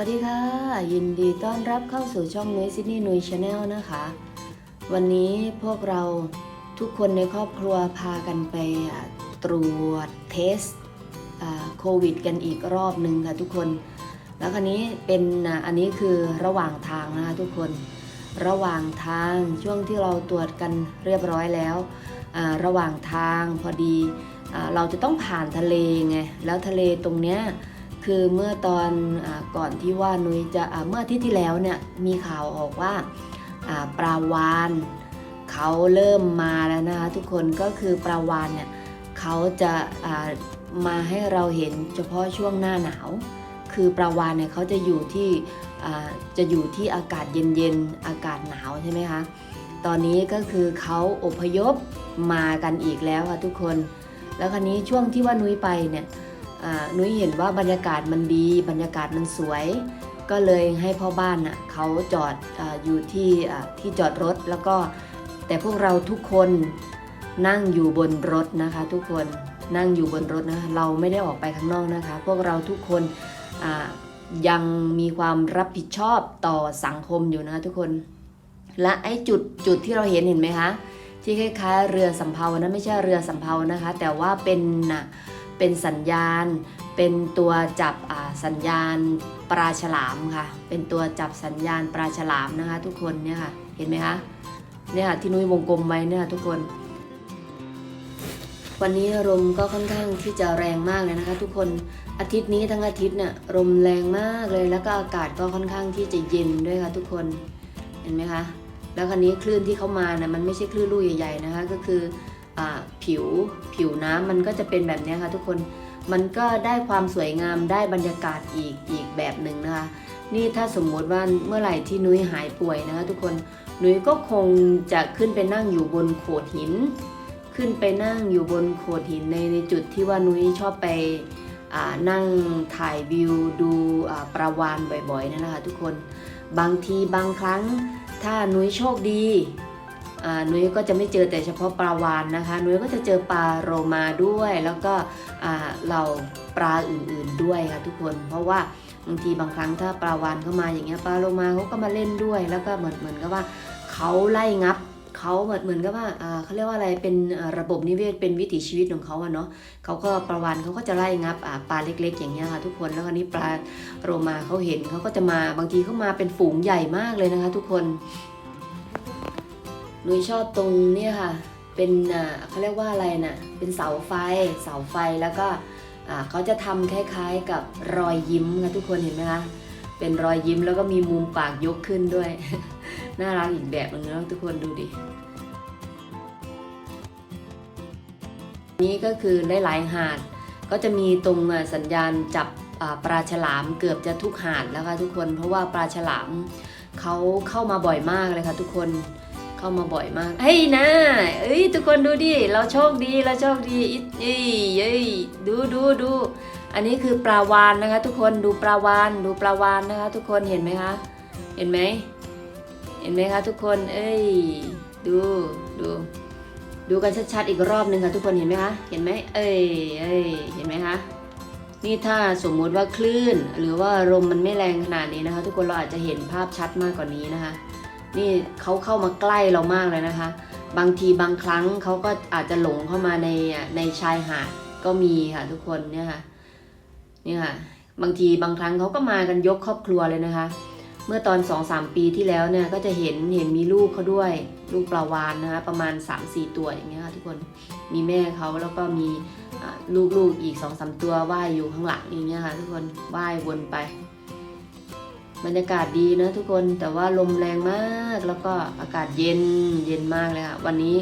วัสดีค่ะ ยินดีต้อนรับเข้าสู่ช่องนุ้ยซิดนีย์นุ้ยชาแนลนะคะ วันนี้พวกเราทุกคนในครอบครัวพากันไปตรวจเทสโควิด กันอีกรอบหนึ่งค่ะทุกคน แล้วคันนี้เป็นอันนี้คือระหว่างทางนะคะทุกคน ระหว่างทางช่วงที่เราตรวจกันเรียบร้อยแล้ว ระหว่างทางพอดีอาเราจะต้องผ่านทะเลไงแล้วทะเลตรงเนี้ย คือเมื่อตอนอก่อนที่ว่านุ้ยจะเมื่ออาทิตย์ที่แล้วเนี่ยมีข่าวออกว่าปลาวานเขาเริ่มมาแล้วนะคะทุกคนก็คือปลาวานเนี่ยเขาจะมาให้เราเห็นเฉพาะช่วงหน้าหนาว คือปลาวานเนี่ยเขาจะอยู่ที่จะอยู่ที่อากาศเย็นๆอากาศหนาวใช่ไหมคะตอนนี้ก็คือเขาอพยพมากันอีกแล้วค่ะทุกคน แล้วคราวนี้ช่วงที่ว่านุ้ยไปเนี่ย นุ้ยเห็นว่าบรรยากาศมันดี บรรยากาศมันสวย ก็เลยให้พ่อบ้านน่ะเขาจอดออยู่ที่ที่จอดรถแล้วก็แต่พวกเราทุกคนนั่งอยู่บนรถนะคะทุกคนนั่งอยู่บนรถนะเราไม่ได้ออกไปข้างนอกนะคะ พวกเราทุกคนยังมีความรับผิดชอบต่อสังคมอยู่นะคะทุกคน และไอ้จุดจุดที่เราเห็นเห็นไหมคะที่คล้ายๆเรือสำเภานะไม่ใช่เรือสำเภานะคะ แต่ว่าเป็นน่ะ เป็นสัญญาณ เป็นตัวจับสัญญาณปลาฉลามค่ะ เป็นตัวจับสัญญาณปลาฉลามนะคะ ทุกคนเนี่ยค่ะ เห็นไหมคะ เนี่ยค่ะที่นุ้ยวงกลมไว้เนี่ยทุกคน วันนี้ลมก็ค่อนข้างที่จะแรงมากเลยนะคะ ทุกคน อาทิตย์นี้ทั้งอาทิตย์เนี่ยลมแรงมากเลย แล้วก็อากาศก็ค่อนข้างที่จะเย็นด้วยค่ะ ทุกคน เห็นไหมคะ แล้วคันนี้คลื่นที่เข้ามานะมันไม่ใช่คลื่นลูกใหญ่ๆนะคะ ก็คือ ผิวผิวน้ำมันก็จะเป็นแบบนี้ค่ะทุกคนมันก็ได้ความสวยงามได้บรรยากาศอีกอีกแบบหนึ่งนะคะ นี่ถ้าสมมติว่าเมื่อไหร่ที่นุ้ยหายป่วยนะคะ ทุกคนนุ้ยก็คงจะขึ้นไปนั่งอยู่บนโขดหิน ขึ้นไปนั่งอยู่บนโขดหินในในจุดที่ว่านุ้ยชอบไปนั่งถ่ายวิวดูปลาวานบ่อยๆนั่นนะคะทุกคนบางทีบางครั้งถ้านุ้ยโชคดี นุ้ยก็จะไม่เจอแต่เฉพาะปลาวานนะคะ นุ้ยก็จะเจอปลาโรมาด้วย แล้วก็เหล่าปลาอื่นๆด้วยค่ะทุกคน เพราะว่าบางทีบางครั้งถ้าปลาวานเข้ามาอย่างเงี้ยปลาโรมาเขาก็มาเล่นด้วย แล้วก็เหมือนเหมือนกับว่าเขาไล่งับเขาเหมือนเหมือนกับว่าเขาเรียกว่าอะไรเป็นระบบนิเวศเป็นวิถีชีวิตของเขาอะเนาะเขาก็ปลาวานเขาก็จะไล่งับปลาเล็ก ๆ อย่างเงี้ยค่ะทุกคนแล้วคราวนี้ปลาโรมาเขาเห็นเขาก็จะมาบางทีเขามาเป็นฝูงใหญ่มากเลยนะคะ ทุกคน นุ้ยชอบตรงเนี่ยค่ะ เป็นอ่าเขาเรียกว่าอะไรน่ะ เป็นเสาไฟ เสาไฟแล้วก็อ่าเขาจะทำคล้ายๆกับรอยยิ้มค่ะทุกคนเห็นไหมคะ เป็นรอยยิ้มแล้วก็มีมุมปากยกขึ้นด้วย น่ารักอีกแบบหนึงนะทุกคนดูดิ นี่ก็คือหลายๆหาด ก็จะมีตรงอะสัญญาณจับปลาฉลามเกือบจะทุกหาดแล้วค่ะทุกคน เพราะว่าปลาฉลามเขาเข้ามาบ่อยมากเลยค่ะทุกคน เข้ามาบ่อยมากเฮ้ยนะเอ้ยทุกคนดูดิเราโชคดีเราโชคดีอิเอ้ยเอ้ยดูดูดูอันนี้คือปลาวานนะคะ ทุกคนดูปลาวานดูปลาวานนะคะ ทุกคนเห็นไหมคะเห็นไหมเห็นไหมคะทุกคน เอ้ยดูดูดูกันชัดๆอีกรอบหนึ่งค่ะทุกคนเห็นไหมคะเห็นไหมเอ้ยเอ้ยเห็นไหมคะนี่ถ้าสมมุติว่าคลื่น หรือว่าลมมันไม่แรงขนาดนี้นะคะ ทุกคนเราอาจจะเห็นภาพชัดมากกว่านี้นะคะ นี่เขาเข้ามาใกล้เรามากเลยนะคะ บางทีบางครั้งเขาก็อาจจะหลงเข้ามาในในชายหาดก็มีค่ะทุกคนเนี่ยค่ะนี่ค่ะบางทีบางครั้งเขาก็มากันยกครอบครัวเลยนะคะ เมื่อตอน2อสปีที่แล้วเนี่ยก็จะเห็นเห็นมีลูกเขาด้วยลูกปลาวานนะคะประมาณ 3-4 ตัวอย่างเงี้ยค่ะทุกคนมีแม่เขาแล้วก็มีลูกๆอีก2อสตัวว่ายอยู่ข้างหลังอย่างเงี้ยค่ะทุกคนว่ายวนไป บรรยากาศดีนะทุกคนแต่ว่าลมแรงมากแล้วก็อากาศเย็นเย็นมากเลยค่ะวันนี้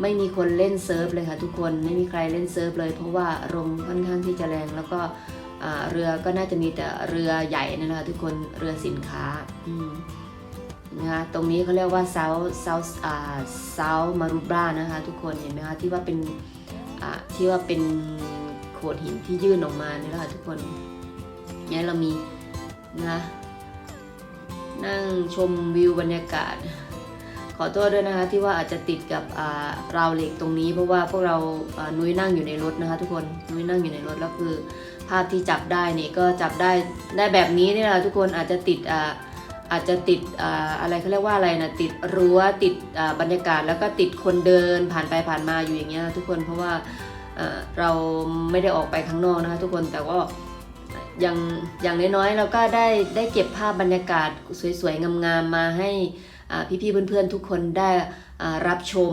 ไม่มีคนเล่นเซิร์ฟเลยค่ะทุกคนไม่มีใครเล่นเซิร์ฟเลย เพราะว่าลมค่อนข้างที่จะแรงแล้วก็เรือก็น่าจะมีแต่เรือใหญ่นั่นแหละคะทุกคนเรือสินค้านะคะตรงนี้เขาเรียกว่าเซาเซาเซามารุบรานะคะทุกคนเห็นไหมคะที่ว่าเป็นที่ว่าเป็นโขดหินที่ยื่นออกมานี่แหละค่ะทุกคนเนี่ยเรามีนะ นั่งชมวิวบรรยากาศ ขอโทษด้วยนะคะที่ว่าอาจจะติดกับราวเหล็กตรงนี้ เพราะว่าพวกเรานุ้ยนั่งอยู่ในรถนะคะ ทุกคนนุ้ยนั่งอยู่ในรถแล้วคือ ภาพที่จับได้นี่ก็จับได้ได้แบบนี้นี่แหละทุกคนอาจจะติดอาอาจจะติดออะไรเขาเรียกว่าอะไรนะติดรั้วติดบรรยากาศแล้วก็ติดคนเดินผ่านไปผ่านมาอยู่อย่างเงี้ยทุกคนเพราะว่าเราไม่ได้ออกไปข้างนอกนะคะทุกคนแต่ว่า อย่างอย่างน้อยๆเราก็ได้ได้เก็บภาพบรรยากาศสวยๆ งามๆ มาให้พี่ๆ เพื่อนๆ ทุกคนได้รับชม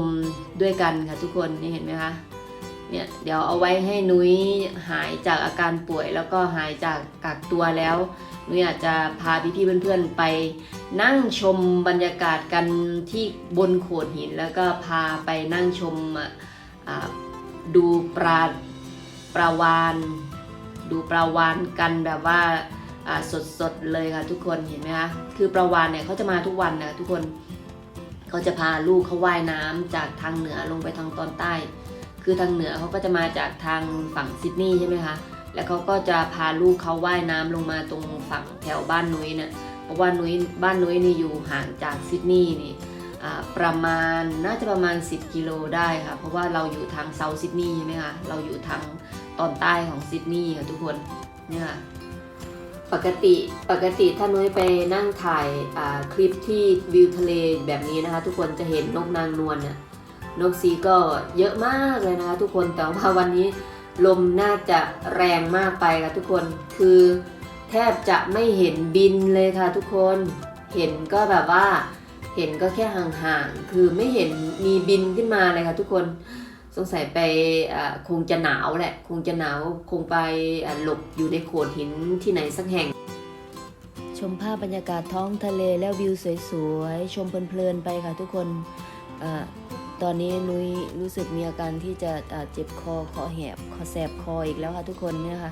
ด้วยกันค่ะทุกคนนี่เห็นไหมคะเนี่ยเดี๋ยวเอาไว้ให้นุ้ยหายจากอาการป่วยแล้วก็หายจากกักตัวแล้วนุ้ยอาจจะพาพี่ๆเพื่อนๆไปนั่งชมบรรยากาศกันที่บนโขดหิน แล้วก็พาไปนั่งชมดูปลาปลาวาน ดูปลาวานกันแบบว่าสดๆเลยค่ะทุกคนเห็นไหมคะคือปลาวานเนี่ยเขาจะมาทุกวันนะทุกคนเขาจะพาลูกเขาว่ายน้ำจากทางเหนือลงไปทางตอนใต้ คือทางเหนือเขาก็จะมาจากทางฝั่งซิดนีย์ใช่ไหมคะแล้วเขาก็จะพาลูกเขาว่ายน้ำลงมาตรงฝั่งแถวบ้านนุ้ยเนี่ยเพราะว่านุ้ยบ้านนุ้ยนี่อยู่ห่างจากซิดนีย์นี่ประมาณน่าจะประมาณ 10 กิโลได้ค่ะ เพราะว่าเราอยู่ทางเซาท์ซิดนีย์ใช่ไหมคะเราอยู่ทาง ตอนใต้ของซิดนีย์ค่ะทุกคนเนี่ยปกติปกติถ้านุ้ยไปนั่งถ่ายคลิปที่วิวทะเลแบบนี้นะคะ ทุกคนจะเห็นนกนางนวลเนี่ยนกซีก็เยอะมากเลยนะคะทุกคนแต่ว่าวันนี้ลมน่าจะแรงมากไปค่ะทุกคนคือแทบจะไม่เห็นบินเลยค่ะทุกคนเห็นก็แบบว่าเห็นก็แค่ห่างๆคือไม่เห็นมีบินขึ้นมาเลยค่ะทุกคน สงสัยไปคงจะหนาวแหละ คงจะหนาวคงไปหลบอยู่ในโขดหินที่ไหนสักแห่ง ชมภาพบรรยากาศท้องทะเลแล้ววิวสวยๆ ชมเพลินๆไปค่ะทุกคนอตอนนี้นุ้ยรู้สึกมีอาการที่จะอ่าเจ็บคอคอแหบคอแสบคออีกแล้วค่ะทุกคนเนี่ยค่ะ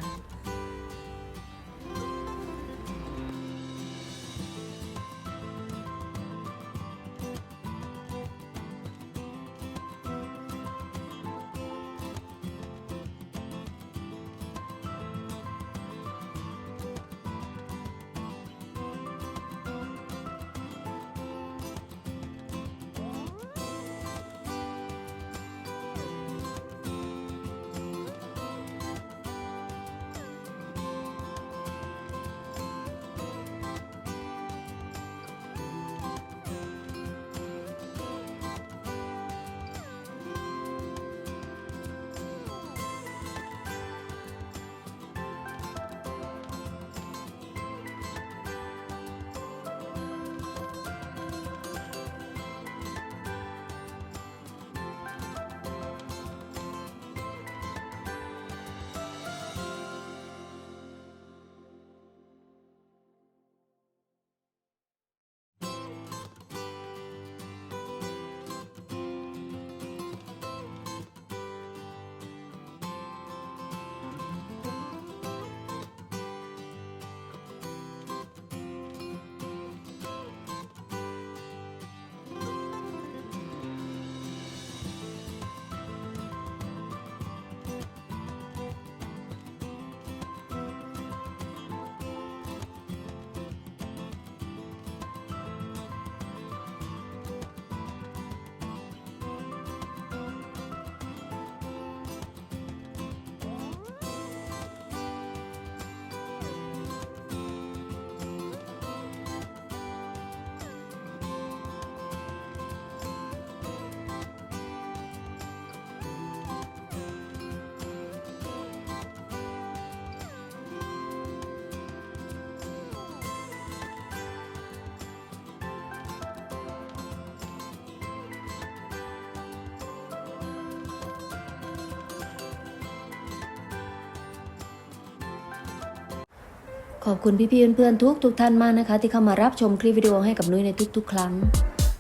ขอบคุณพี่ๆเพื่อนๆทุกทุกๆท่านมากนะคะ ที่เข้ามารับชมคลิปวิดีโอให้กับนุ้ยในทุก ๆ ครั้ง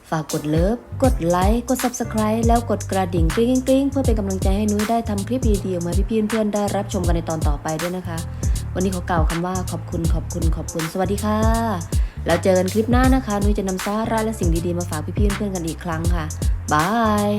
ฝากกดเลิฟ กดไลค์ กด Subscribe แล้วกดกระดิ่งกริ๊งกริ๊งๆเพื่อเป็นกำลังใจให้นุ้ยได้ทำคลิปดีๆออกมาพี่ๆเพื่อนๆได้รับชมกันในตอนต่อไปด้วยนะคะ วันนี้ขอกล่าวคำว่าขอบคุณขอบคุณขอบคุณสวัสดีค่ะ แล้วเจอกันคลิปหน้านะคะนุ้ยจะนำสาระและสิ่งดีๆมาฝากพี่ๆเพื่อนๆกันอีกครั้งค่ะบาย